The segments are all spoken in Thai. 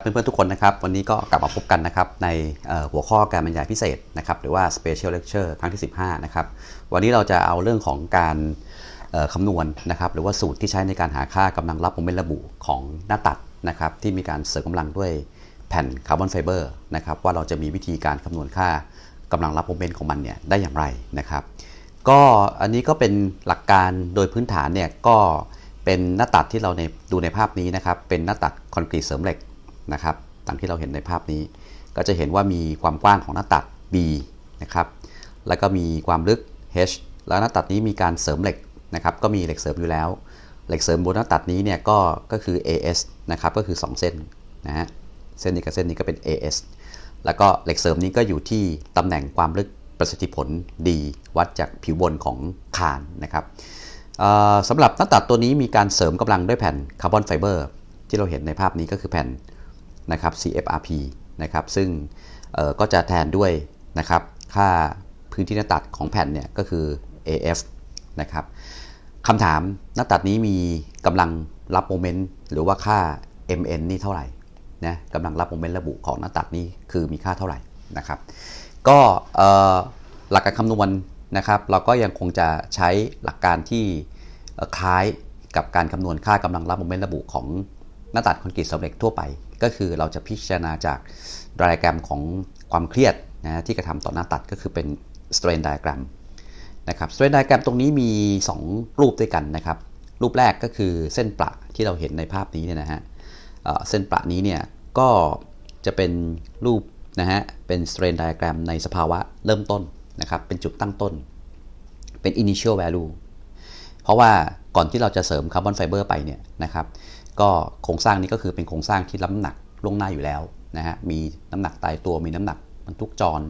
เพื่อนๆทุกคนนะครับ วันนี้ก็กลับมาพบกันนะครับในหัวข้อการบรรยายพิเศษนะครับหรือว่า Special Lecture ครั้งที่ 15 นะครับ วันนี้เราจะเอาเรื่องของการคำนวณนะครับ หรือว่าสูตรที่ใช้ในการหาค่ากำลังรับโมเมนต์ระบุของหน้าตัดนะครับ ที่มีการเสริมกำลังด้วยแผ่นคาร์บอนไฟเบอร์นะครับ ว่าเราจะมีวิธีการคำนวณค่ากำลังรับโมเมนต์ของมันเนี่ยได้อย่างไรนะครับ ก็อันนี้ก็เป็นหลักการโดยพื้นฐานเนี่ยก็เป็นหน้าตัดที่เราในดูในภาพนี้นะครับ เป็นหน้าตัดคอนกรีตเสริมเหล็ก นะครับตามที่เราเห็นในภาพนี้ ก็จะเห็นว่ามีความกว้างของหน้าตัด B นะครับแล้วก็มีความลึก H แล้วหน้าตัดนี้มีการเสริมเหล็กนะครับก็มีเหล็กเสริมอยู่แล้ว เหล็กเสริมบนหน้าตัดนี้เนี่ยก็ก็คือ AS นะครับก็คือ 2 เส้นนะฮะเส้นนี้กับเส้นนี้ก็เป็น AS แล้วก็เหล็กเสริมนี้ก็อยู่ที่ตำแหน่งความลึกประสิทธิผลดีวัดจากผิวบนของคานนะครับสำหรับหน้าตัดตัวนี้มีการเสริมกำลังด้วยแผ่นคาร์บอนไฟเบอร์ที่เราเห็นในภาพนี้ก็คือแผ่น นะครับ CFRP นะครับซึ่งก็จะแทนด้วยนะครับค่าพื้นที่หน้าตัดของแผ่นเนี่ยก็คือ AF นะครับคำถามหน้าตัดนี้มีกำลังรับโมเมนต์หรือว่าค่า MN นี่เท่าไหร่นะกำลังรับโมเมนต์ระบุของหน้าตัดนี้คือมีค่าเท่าไหร่นะครับก็หลักการคำนวณนะครับเราก็ยังคงจะใช้หลักการที่คล้ายกับการคำนวณค่ากำลังรับโมเมนต์ระบุของหน้าตัดคอนกรีตสำเร็จทั่วไป ก็คือเราจะพิจารณาจากไดอะแกรมของความเครียดนะที่กระทำต่อหน้าตัดก็คือเป็น strain diagram นะครับ strain diagram ตรงนี้มี 2 รูปด้วยกันนะครับ รูปแรกก็คือเส้นประที่เราเห็นในภาพนี้เนี่ยนะฮะเส้นประนี้เนี่ยก็จะเป็นรูปนะฮะเป็น strain diagram ในสภาวะเริ่มต้นนะครับเป็นจุดตั้งต้น เป็น initial value เพราะว่าก่อนที่เราจะเสริมคาร์บอนไฟเบอร์ไปเนี่ยนะครับ ก็โครงสร้างนี้ก็คือเป็นโครงสร้างที่รับน้ำหนักล่วงหน้าอยู่แล้วนะฮะมีน้ำหนักตายตัวมีน้ำหนักบรรทุกจร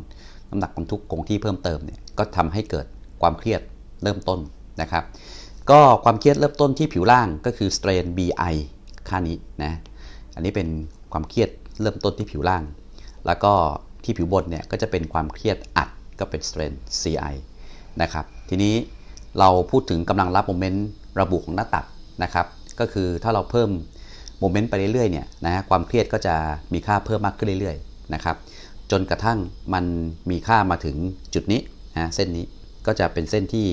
น้ำหนักบรรทุกคงที่เพิ่มเติมเนี่ยก็ทำให้เกิดความเครียดเริ่มต้นนะครับ ก็ความเครียดเริ่มต้นที่ผิวล่างก็คือ strain BI ค่านี้นะอันนี้เป็นความเครียดเริ่มต้นที่ผิวล่าง แล้วก็ที่ผิวบนเนี่ยก็จะเป็นความเครียดอัดก็เป็น strain CI นะครับทีนี้เราพูดถึงกำลังรับโมเมนต์ระบุของหน้าตัดนะครับ ก็คือถ้าเราเพิ่มโมเมนต์ไปเรื่อยๆเนี่ยนะฮะความเครียดก็จะมีค่าเพิ่มมากขึ้นเรื่อยๆนะครับจนกระทั่งมันมีค่ามาถึงจุดนี้นะเส้นนี้ก็จะเป็นเส้นที่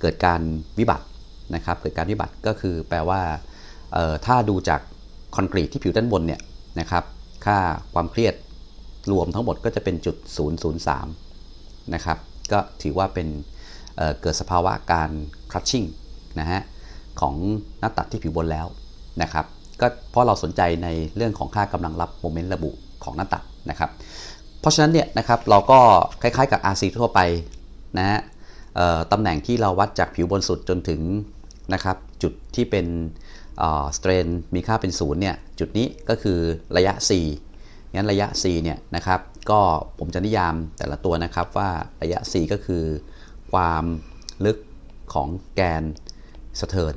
เกิดการวิบัตินะครับเกิดการวิบัติก็คือแปลว่าถ้าดูจากคอนกรีตที่ผิวด้านบนเนี่ยนะครับค่าความเครียดรวมทั้งหมดก็จะเป็นจุด 003 นะครับ ก็ถือว่าเป็นเเกิดสภาวะการ crushing นะฮะ ของหน้าตัดที่ผิวบนแล้วนะครับก็เพราะเราสนใจในเรื่องของค่ากำลังรับโมเมนต์ระบุของหน้าตัดนะครับ เพราะฉะนั้นเนี่ยนะครับเราก็คล้ายๆกับ RC ทั่วไปนะฮะตำแหน่งที่เราวัดจากผิวบนสุดจนถึงนะครับจุดที่เป็นสเตรนมีค่าเป็นศูนย์เนี่ยจุดนี้ก็คือระยะ c งั้นระยะ c เนี่ยนะครับก็ผมจะนิยามแต่ละตัวนะครับว่าระยะ c ก็คือความลึกของแกน สะเทิร์น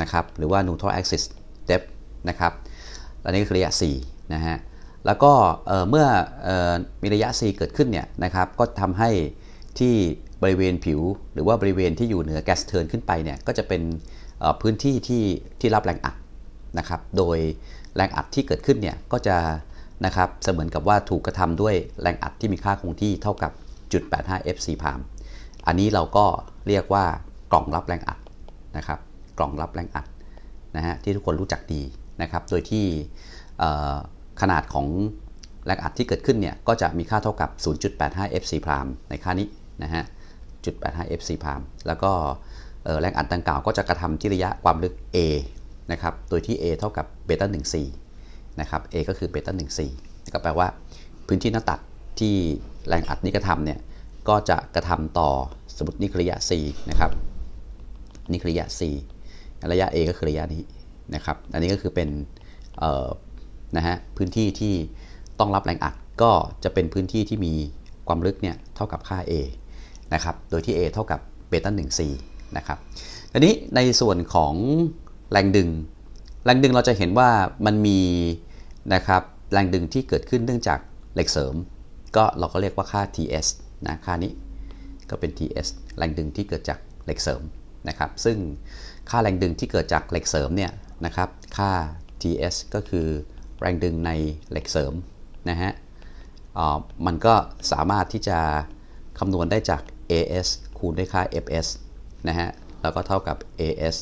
นะครับหรือว่า neutral axis depth นะครับอันนี้คือระยะ c นะฮะแล้วก็เมื่อมีระยะ c เกิดขึ้นเนี่ยนะครับก็ทำให้ที่บริเวณผิว หรือว่าบริเวณที่อยู่เหนือแกสเทิร์นขึ้นไปเนี่ยก็จะเป็นพื้นที่ที่ที่รับแรงอัดนะครับโดยแรงอัดที่เกิดขึ้นเนี่ยก็จะนะครับเสมือนกับว่าถูกกระทำด้วยแรงอัดที่มีค่าคงที่เท่ากับจุด85 fc พามอันนี้เราก็เรียกว่า กล่องรับแรงอัดนะครับ กล่องรับแรงอัดนะฮะที่ทุกคนรู้จักดีนะครับ โดยที่ขนาดของแรงอัดที่เกิดขึ้นเนี่ยก็จะมีค่าเท่ากับ 0.85 fc พรามในค่านี้นะฮะ0.85 fc พรามแล้วก็แรงอัดดังกล่าวก็จะกระทำที่ระยะความลึก a นะครับ โดยที่ a เท่ากับเบต้า14นะครับ a ก็คือเบต้า14ก็แปลว่าพื้นที่หน้าตัดที่แรงอัดนี้กระทำเนี่ยก็จะกระทำต่อสมมตินี่คือระยะ c นะครับ นี่คือระยะ c ระยะ a ก็คือระยะนี้นะครับ อันนี้ก็คือเป็นนะฮะพื้นที่ที่ต้องรับแรงอัดก็จะเป็นพื้นที่ที่มีความลึกเนี่ยเท่ากับค่า A นะครับ โดยที่ A เท่ากับเบต้า1 C นะครับทีนี้ในส่วนของแรงดึง แรงดึงเราจะเห็นว่ามันมีนะครับแรงดึงที่เกิดขึ้นเนื่องจากเหล็กเสริม ก็เราก็เรียกว่าค่า TS นะค่านี้ก็เป็น TS แรงดึงที่เกิดจากเหล็กเสริม นะครับ ซึ่งค่าแรงดึงที่เกิดจากเหล็กเสริมเนี่ยนะครับ ค่า TS ก็คือแรงดึงในเหล็กเสริมนะฮะมันก็สามารถที่จะคำนวณได้จาก AS คูณด้วยค่า FS นะฮะ แล้วก็เท่ากับ AS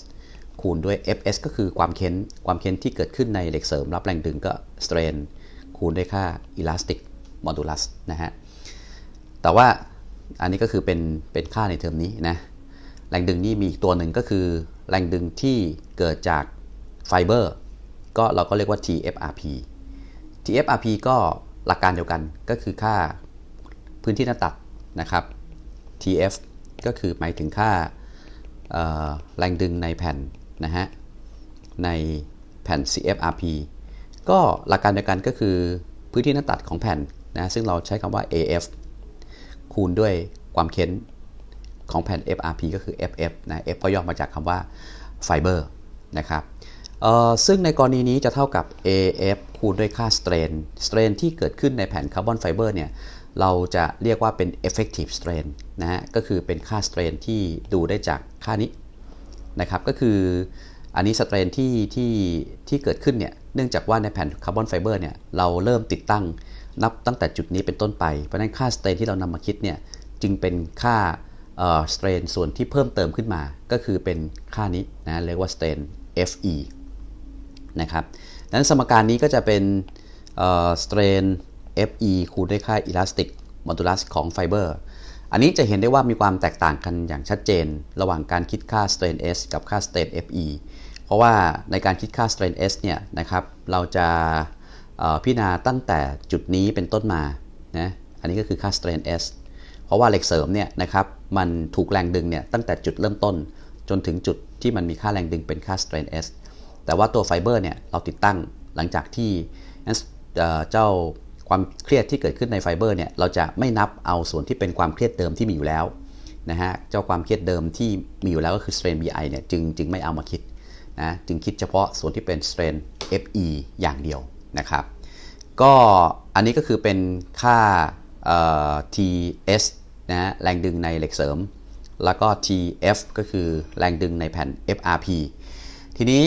คูณด้วย FS ก็คือความเค้น ความเค้นที่เกิดขึ้นในเหล็กเสริมรับแรงดึงก็ strain คูณด้วยค่า elastic modulus นะฮะ แต่ว่าอันนี้ก็คือเป็นเป็นค่าในเทอมนี้นะ แรงดึงนี่มีอีกตัวหนึ่งก็คือ แรงดึงที่เกิดจากไฟเบอร์ก็เราก็เรียกว่า TFRP TFRP ก็หลักการเดียวกันก็คือค่าพื้นที่หน้าตัดนะครับ TF ก็คือหมายถึงค่าแรงดึงในแผ่นนะฮะในแผ่น CFRP ก็หลักการเดียวกันก็คือพื้นที่หน้าตัดของแผ่นนะซึ่งเราใช้คำว่า AF คูณด้วยความเค้น ของแผ่น FRP ก็คือ FF นะ F ก็ย่อมาจากคำว่าไฟเบอร์นะครับซึ่งในกรณีนี้จะเท่ากับ AF คูณด้วยค่า strain strain ที่เกิดขึ้นในแผ่นคาร์บอนไฟเบอร์เนี่ยเราจะเรียกว่าเป็น effective strain นะฮะ ก็คือเป็นค่า strain ที่ดูได้จากค่านี้นะครับ ก็คืออันนี้ strain ที่ที่ที่เกิดขึ้นเนี่ย เนื่องจากว่าในแผ่นคาร์บอนไฟเบอร์เนี่ย เราเริ่มติดตั้งนับตั้งแต่จุดนี้เป็นต้นไป เพราะฉะนั้นค่า strain ที่เรานำมาคิดเนี่ย จึงเป็นค่า เอ่อ strain ส่วนที่เพิ่มเติมขึ้นมา ก็คือเป็นค่านี้นะเรียกว่า strain FE นะครับดังนั้นสมการนี้ก็จะเป็นเอ่อ strain FE คูณด้วยค่า elastic modulus ของไฟเบอร์อันนี้จะเห็นได้ว่ามีความแตกต่างกันอย่างชัดเจน ระหว่างการคิดค่า strain S กับค่า strain FE เพราะว่าในการคิดค่า strain S เนี่ยนะครับเราจะพิจารณาตั้งแต่จุดนี้เป็นต้นมานะอันนี้ก็คือค่า strain S ราะว่าเหล็กเสริมเนี่ยนะครับมันถูกแรงดึงเนี่ยตั้งแต่จุดเริ่มต้น จนถึงจุดที่มันมีค่าแรงดึงเป็นค่า strain S แต่ว่าตัวไฟเบอร์เนี่ยเราติดตั้งหลังจากที่เจ้าความเครียดที่เกิดขึ้นในไฟเบอร์เนี่ยเราจะไม่นับเอาส่วนที่เป็นความเครียดเดิมที่มีอยู่แล้วนะฮะเจ้าความเครียดเดิมที่มีอยู่แล้วก็คือ strain BI เนี่ยจึงจึงไม่เอามาคิดนะจึงคิดเฉพาะส่วนที่เป็น strain FE อย่างเดียวนะครับก็อันนี้ก็คือเป็นค่าเอ่อ TS นะฮะแรงดึงในเหล็กเสริม แล้วก็ TF ก็คือแรงดึงในแผ่น FRP ทีนี้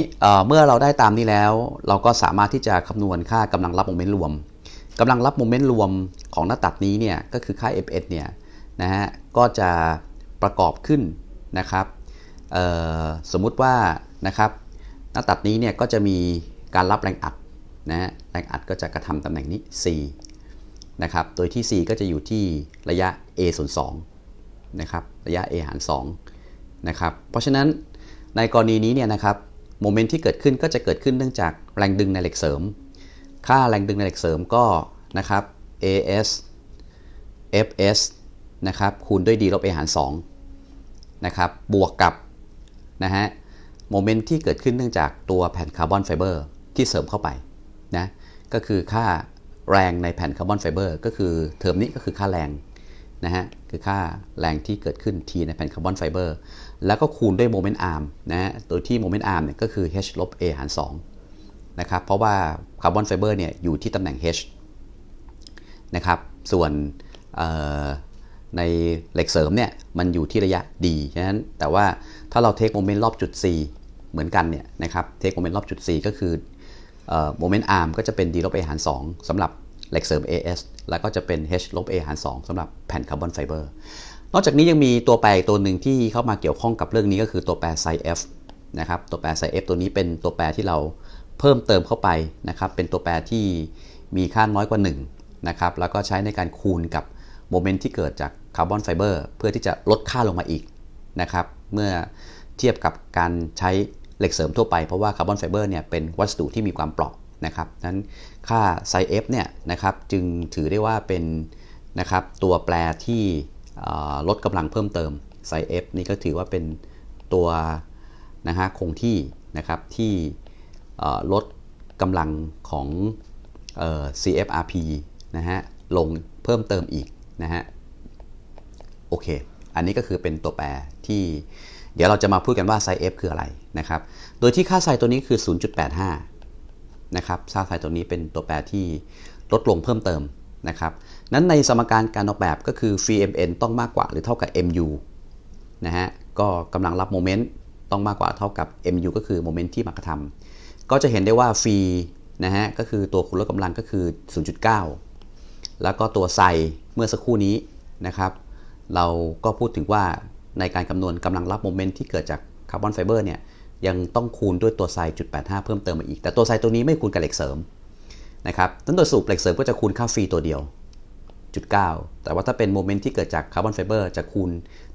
เมื่อเราได้ตามนี้แล้ว เราก็สามารถที่จะคำนวณค่ากำลังรับโมเมนต์รวมกำลังรับโมเมนต์รวมของหน้าตัดนี้เนี่ยก็คือค่า Fs เนี่ยนะฮะก็จะประกอบขึ้นนะครับสมมุติว่านะครับหน้าตัดนี้เนี่ยก็จะมีการรับแรงอัดนะฮะแรงอัดก็จะกระทำตำแหน่งนี้ C นะครับ โดยที่ C ก็จะอยู่ที่ระยะ a ส่วน2นะครับ ระยะ a หาร2นะครับ เพราะฉะนั้นในกรณีนี้เนี่ยนะครับ โมเมนต์ที่เกิดขึ้นก็จะเกิดขึ้นเนื่องจากแรงดึงในเหล็กเสริม ค่าแรงดึงในเหล็กเสริมก็นะครับ AS FS นะครับ คูณด้วย d ลบ a หาร2นะครับ บวกกับนะฮะ โมเมนต์ที่เกิดขึ้นเนื่องจากตัวแผ่นคาร์บอนไฟเบอร์ที่เสริมเข้าไปนะ ก็คือค่า แรงในแผ่นคาร์บอนไฟเบอร์ก็คือเทอมนี้ก็คือค่าแรงนะฮะคือค่าแรงที่เกิดขึ้น T ในแผ่นคาร์บอนไฟเบอร์แล้วก็คูณด้วยโมเมนต์อาร์มนะฮะโดยที่โมเมนต์อาร์มเนี่ยก็คือ h ลบ a หาร2นะครับเพราะว่าคาร์บอนไฟเบอร์เนี่ยอยู่ที่ตำแหน่ง h นะครับส่วนในเหล็กเสริมเนี่ยมันอยู่ที่ระยะ d ฉะนั้นแต่ว่าถ้าเราเทคโมเมนต์รอบจุด c เหมือนกันเนี่ยนะครับเทคโมเมนต์รอบจุด c ก็คือ โมเมนต์อาร์มก็จะเป็น d ลบ a หาร2สำหรับเหล็กเสริม AS แล้วก็จะเป็น h ลบ a หาร2สำหรับแผ่นคาร์บอนไฟเบอร์ นอกจากนี้ยังมีตัวแปรตัวหนึ่งที่เข้ามาเกี่ยวข้องกับเรื่องนี้ก็คือตัวแปร sin f นะครับ ตัวแปร sin f ตัวนี้เป็นตัวแปรที่เราเพิ่มเติมเข้าไปนะครับ เป็นตัวแปรที่มีค่าน้อยกว่า1นะครับ แล้วก็ใช้ในการคูณกับโมเมนต์ที่เกิดจากคาร์บอนไฟเบอร์เพื่อที่จะลดค่าลงมาอีกนะครับ เมื่อเทียบกับการใช้ เหล็กเสริมทั่วไปเพราะว่าคาร์บอนไฟเบอร์เนี่ยเป็นวัสดุที่มีความเปราะนะครับนั้นค่าไซ f เนี่ยนะครับจึงถือได้ว่าเป็นนะครับตัวแปรที่ลดกำลังเพิ่มเติมไซ f นี่ก็ถือว่าเป็นตัวนะฮะคงที่นะครับที่ลดกำลังของ CFRP นะฮะลงเพิ่มเติมอีกนะฮะโอเค อันนี้ก็คือเป็นตัวแปรที่ เดี๋ยวเราจะมาพูดกันว่าไซ f คืออะไรนะครับ โดยที่ค่าไซตัวนี้คือ 0.85 นะครับ ค่าไซตัวนี้เป็นตัวแปรที่ลดลงเพิ่มเติมนะครับ นั้นในสมการการออกแบบก็คือ phi mn ต้องมากกว่าหรือเท่ากับ mu นะฮะ ก็กำลังรับโมเมนต์ต้องมากกว่าเท่ากับ mu ก็คือโมเมนต์ที่มากระทำก็จะเห็นได้ว่า phi นะฮะ ก็คือตัวคูณลดกำลังก็คือ 0.9 แล้วก็ตัวไซเมื่อสักครู่นี้นะครับ เราก็พูดถึงว่า ในการคำนวณกำลังรับโมเมนต์ที่เกิดจากคาร์บอนไฟเบอร์เนี่ยยังต้องคูณด้วยตัวไซจุด85เพิ่มเติมมาอีก แต่ตัวไซตัวนี้ไม่คูณกับเหล็กเสริมนะครับตั้งโดยสรุปเหล็กเสริมก็จะคูณค่าฟรีตัวเดียวจุด9แต่ว่าถ้าเป็นโมเมนต์ที่เกิดจากคาร์บอนไฟเบอร์จะคูณ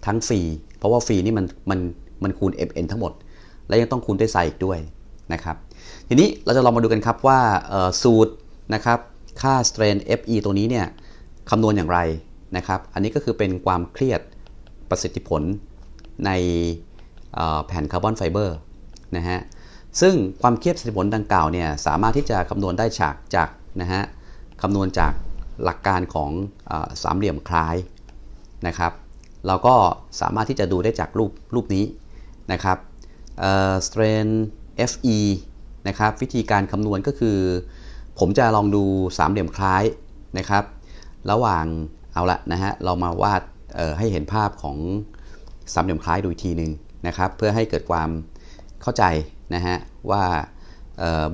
ทั้งฟรีเพราะว่าฟรีนี่มันมันมันคูณ Mn ทั้งหมด และยังต้องคูณด้วยไซอีกด้วยนะครับทีนี้เราจะลองมาดูกันครับว่าสูตรนะครับค่า strain Fe ตัวนี้เนี่ยคำนวณอย่างไรนะครับ อันนี้ก็คือเป็นความเครียด ประสิทธิผลในแผ่นคาร์บอนไฟเบอร์นะฮะซึ่งความเครียดประสิทธิผลดังกล่าวเนี่ยสามารถที่จะคำนวณได้จากจากนะฮะคำนวณจากหลักการของอสามเหลี่ยมคล้ายนะครับเราก็สามารถที่จะดูได้จากรูปรูปนี้นะครับ strain fe นะครับวิธีการคำนวณก็คือ ผมจะลองดูสามเหลี่ยมคล้ายนะครับ ระหว่างเอาละนะฮะเรามาวาด ให้เห็นภาพของสามเหลี่ยมคล้ายดูอีกทีหนึ่งนะครับ เพื่อให้เกิดความเข้าใจนะฮะว่า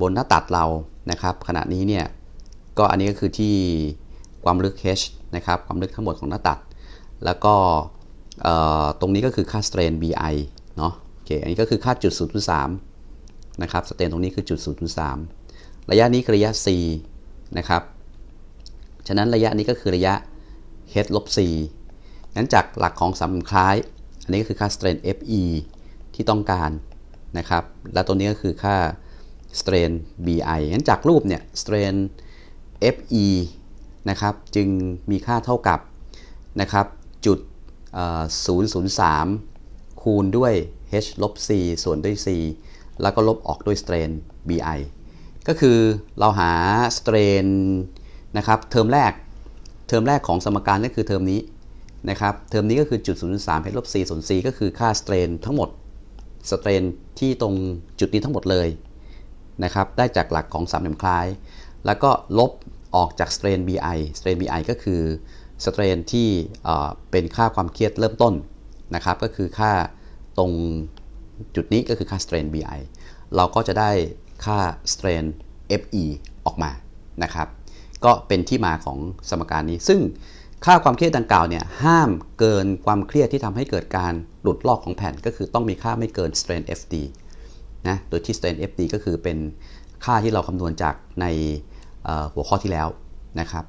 บนหน้าตัดเรานะครับ ขณะนี้เนี่ยก็อันนี้ก็คือที่ความลึก h นะครับความลึกทั้งหมดของหน้าตัด แล้วก็ตรงนี้ก็คือค่า strain bi เนาะโอเคอันนี้ก็คือค่าจุด0.3นะครับสเตรนตรงนี้คือจุด0.3 ระยะนี้คือระยะ c นะครับ ฉะนั้นระยะนี้ก็คือระยะ h ลบ c งั้นจากหลักของสามคล้าย อันนี้ก็คือค่า strain fe ที่ต้องการนะครับ และตัวนี้ก็คือค่า strain bi งั้นจากรูปเนี่ย strain fe นะครับจึงมีค่าเท่ากับนะครับจุด003 คูณด้วย h ลบ c ส่วนด้วย c แล้วก็ลบออกด้วย strain bi ก็คือเราหา strain นะครับเทอมแรก เทอมแรกของสมการก็คือเทอมนี้ นะครับเทอมนี้ก็คือจุด0.3 h ลบ c ส่วน c ก็คือค่า strain ทั้งหมด strain ที่ตรงจุดนี้ทั้งหมดเลยนะครับได้จากหลักของสามเหลี่ยมคล้าย แล้วก็ลบออกจาก strain bi strain bi ก็คือ strain ที่เป็นค่าความเครียดเริ่มต้นนะครับก็คือค่าตรงจุดนี้ก็คือค่า strain bi เราก็จะได้ค่า strain fe ออกมานะครับก็เป็นที่มาของสมการนี้ซึ่ง ค่าความเครียดดังกล่าวเนี่ยห้ามเกินความเครียดที่ทำให้เกิดการหลุดลอกของแผ่นก็คือต้องมีค่าไม่เกิน strain fd นะ โดยที่ strain fd ก็คือเป็นค่าที่เราคำนวณจากในหัวข้อที่แล้วนะครับ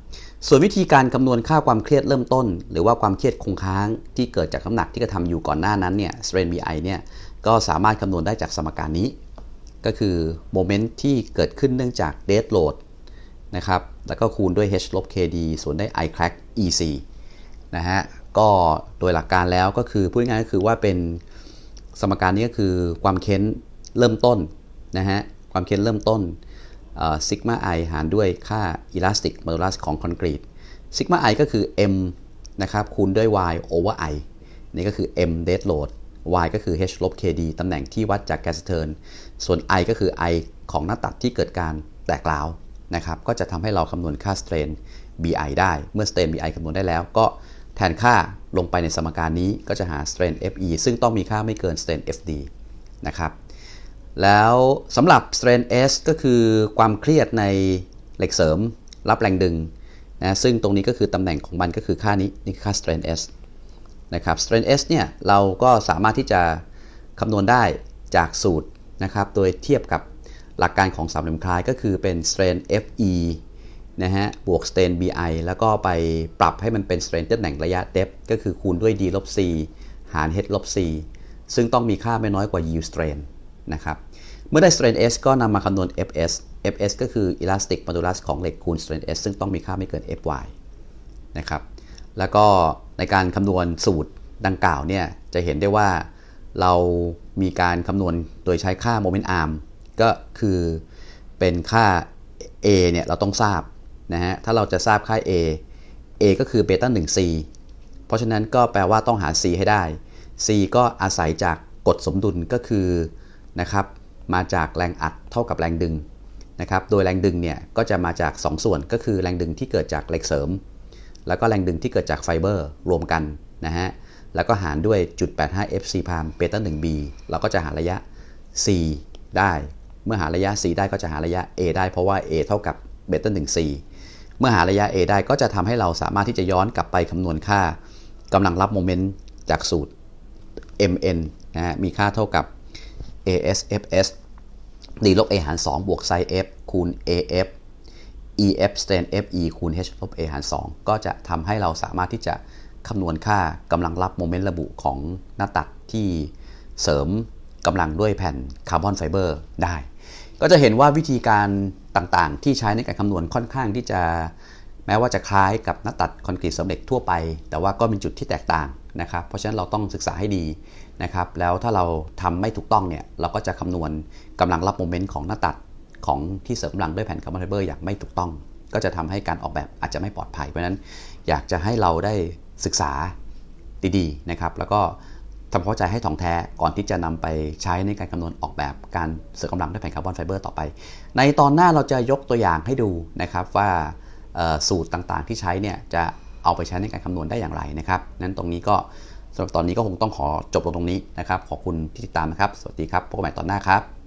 ส่วนวิธีการคำนวณค่าความเครียดเริ่มต้น หรือว่าความเครียดคงค้างที่เกิดจากน้ำหนักที่กระทำอยู่ก่อนหน้านั้นเนี่ย strain bi เนี่ยก็สามารถคำนวณได้จากสมการนี้ ก็คือโมเมนต์ที่เกิดขึ้นเนื่องจาก dead load นะครับ แล้วก็คูณด้วย h ลบ kd ส่วนได้ i crack ec นะฮะ ก็โดยหลักการแล้วก็คือพูดง่ายก็คือว่าเป็นสมการนี้ก็คือความเค้นเริ่มต้นนะฮะ ความเค้นเริ่มต้นซิกมาไอหารด้วยค่าอิลาสติกโมดูลัสของคอนกรีตซิกมาไอก็คือ m นะครับคูณด้วย y over i นี่ก็คือ m dead load y ก็คือ h ลบ kd ตำแหน่งที่วัดจากแกสเทิร์นส่วน i ก็คือ i ของหน้าตัดที่เกิดการแตกร้าว นะครับก็จะทำให้เราคำนวณค่า strain bi ได้ เมื่อ strain bi คำนวณได้แล้ว ก็แทนค่าลงไปในสมการนี้ก็จะหา strain fe ซึ่งต้องมีค่าไม่เกิน strain fd นะครับแล้วสำหรับ strain S ก็คือความเครียดในเหล็กเสริมรับแรงดึงนะซึ่งตรงนี้ก็คือตำแหน่งของมันก็คือค่านี้นี่คือค่า strain S นะครับ strain S เนี่ยเราก็สามารถที่จะคำนวณได้จากสูตรนะครับ โดยเทียบกับ หลักการของสามเหลี่ยมคล้ายก็คือเป็น strain FE นะฮะ บวก strain BI แล้วก็ไปปรับให้มันเป็น strain ตำแหน่งระยะ depth ก็คือคูณด้วย d ลบ c หาร h ลบ c ซึ่งต้องมีค่าไม่น้อยกว่า yield strain นะครับ เมื่อได้ strain S ก็นำมาคำนวณ fs fs ก็คือ elastic modulus ของเหล็กคูณ strain S ซึ่งต้องมีค่าไม่เกิน fy นะครับแล้วก็ในการคำนวณสูตรดังกล่าวเนี่ยจะเห็นได้ว่าเรามีการคำนวณโดยใช้ค่า moment arm ก็คือเป็นค่า a เนี่ยเราต้องทราบนะฮะ ถ้าเราจะทราบค่า a a ก็คือเบต้า 1c เพราะฉะนั้นก็แปลว่าต้องหา c ให้ได้ c ก็อาศัยจากกฎสมดุลก็คือนะครับมาจากแรงอัดเท่ากับแรงดึงนะครับ โดยแรงดึงเนี่ยก็จะมาจาก 2 ส่วนก็คือแรงดึงที่เกิดจากเหล็กเสริม แล้วก็แรงดึงที่เกิดจากไฟเบอร์รวมกันนะฮะ แล้วก็หารด้วยจุด85 FC พามเบต้า 1B เราก็จะหาระยะ C ได้ มื่อหาระยะ c ได้ก็จะหาระยะ a ได้เพราะว่า a เท่ากับเบต้นถึง c เมื่อหาระยะ a ได้ก็จะทำให้เราสามารถที่จะย้อนกลับไปคำนวณค่ากำลังรับโมเมนต์จากสูตร mn นะฮะมีค่าเท่ากับ ASFS d ลบ a หาร 2 บวก sin f คูณ AF EF stan FE คูณ H ลบ a หาร 2 ก็จะทำให้เราสามารถที่จะคำนวณค่ากำลังรับโมเมนต์ระบุของหน้าตัดที่เสริมกำลังด้วยแผ่นคาร์บอนไฟเบอร์ได้ ก็จะเห็นว่าวิธีการต่างๆ ที่ใช้ในการคำนวณค่อนข้างที่จะ แม้ว่าจะคล้ายกับหน้าตัดคอนกรีตสำเร็จทั่วไป แต่ว่าก็มีจุดที่แตกต่างนะครับ เพราะฉะนั้นเราต้องศึกษาให้ดีนะครับ แล้วถ้าเราทำไม่ถูกต้องเนี่ย เราก็จะคำนวณกำลังรับโมเมนต์ของหน้าตัดของที่เสริมกำลังด้วยแผ่นคาร์บอนไฟเบอร์อย่างไม่ถูกต้อง ก็จะทำให้การออกแบบอาจจะไม่ปลอดภัย เพราะฉะนั้นอยากจะให้เราได้ศึกษาดีๆนะครับ แล้วก็ ทำความเข้าใจให้ถ่องแท้ก่อนที่จะนำไปใช้ในการคำนวณออกแบบการเสริมกำลังด้วยแผ่นคาร์บอนไฟเบอร์ต่อไป ในตอนหน้าเราจะยกตัวอย่างให้ดูนะครับว่าสูตรต่างๆที่ใช้เนี่ยจะเอาไปใช้ในการคำนวณได้อย่างไรนะครับนั้นตรงนี้ก็สำหรับตอนนี้ก็คงต้องขอจบลงตรงนี้นะครับ ขอบคุณที่ติดตามนะครับ สวัสดีครับ พบกันใหม่ตอนหน้าครับ